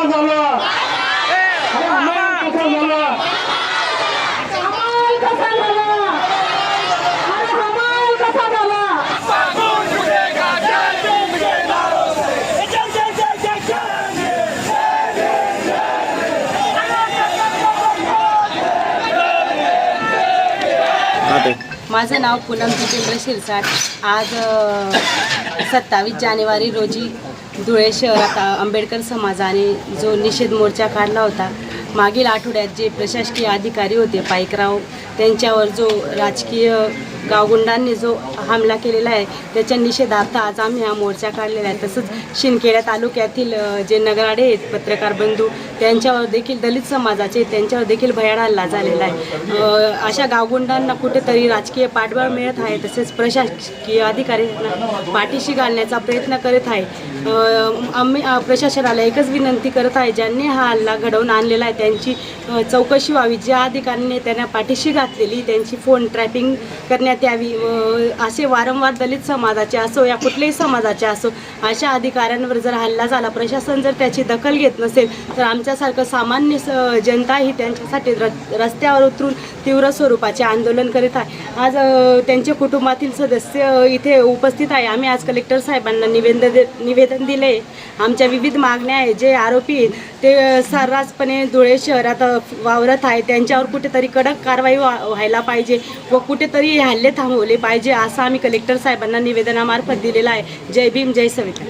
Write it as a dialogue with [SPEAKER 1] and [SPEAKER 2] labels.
[SPEAKER 1] कसा झाला. कसा
[SPEAKER 2] माझं नाव पूनम जितेंद्र शिरसाट. आज सत्तावीस जानेवारी रोजी धुळे शहरात आंबेडकर समाजाने जो निषेध मोर्चा काढला होता मागील आठवड्यात जे प्रशासकीय अधिकारी होते पाईकराव त्यांच्यावर जो राजकीय गावगुंडांनी जो हमला केलेला आहे त्याच्या निषेधार्थ आज आम्ही हा मोर्चा काढलेला आहे. तसंच शिंदखेडा तालुक्यातील जे नगराडे आहेत पत्रकार बंधू त्यांच्यावर देखील दलित समाजाचे त्यांच्यावर देखील भयाड हल्ला झालेला आहे. अशा गावगुंडांना कुठेतरी राजकीय पाठबळ मिळत आहे तसेच प्रशासकीय अधिकाऱ्यांना पाठीशी घालण्याचा प्रयत्न करत आहे. आम्ही प्रशासनाला एकच विनंती करत आहे ज्यांनी हा हल्ला घडवून आणलेला आहे त्यांची चौकशी व्हावी. ज्या अधिकाऱ्यांनी त्यांना पाठीशी घातलेली त्यांची फोन ट्रॅपिंग करण्यात यावी. व असे वारंवार दलित समाजाचे असो या कुठल्याही समाजाचे असो अशा अधिकाऱ्यांवर जर हल्ला झाला प्रशासन जर त्याची दखल घेत नसेल तर आमच्यासारखं सामान्य स जनता ही त्यांच्यासाठी र रस्त्यावर उतरून तीव्र स्वरूपाचे आंदोलन करीत आहे. आज त्यांचे त्यांच्या कुटुंबातील सदस्य इथे उपस्थित आहे. आम्ही आज कलेक्टर साहेबांना निवेदन दे निवेदन दिले. आमच्या विविध मागण्या आहे जे आरोपी आहेत ते सर्रासपणे धुळे शहरात वावरत आहे त्यांच्यावर कुठेतरी कडक कारवाई व्हा व्हायला पाहिजे व कुठेतरी हल्ले थांबवले पाहिजे असं आम्ही कलेक्टर साहेबांना निवेदनामार्फत दिलेलं आहे. जय भीम जय सविता.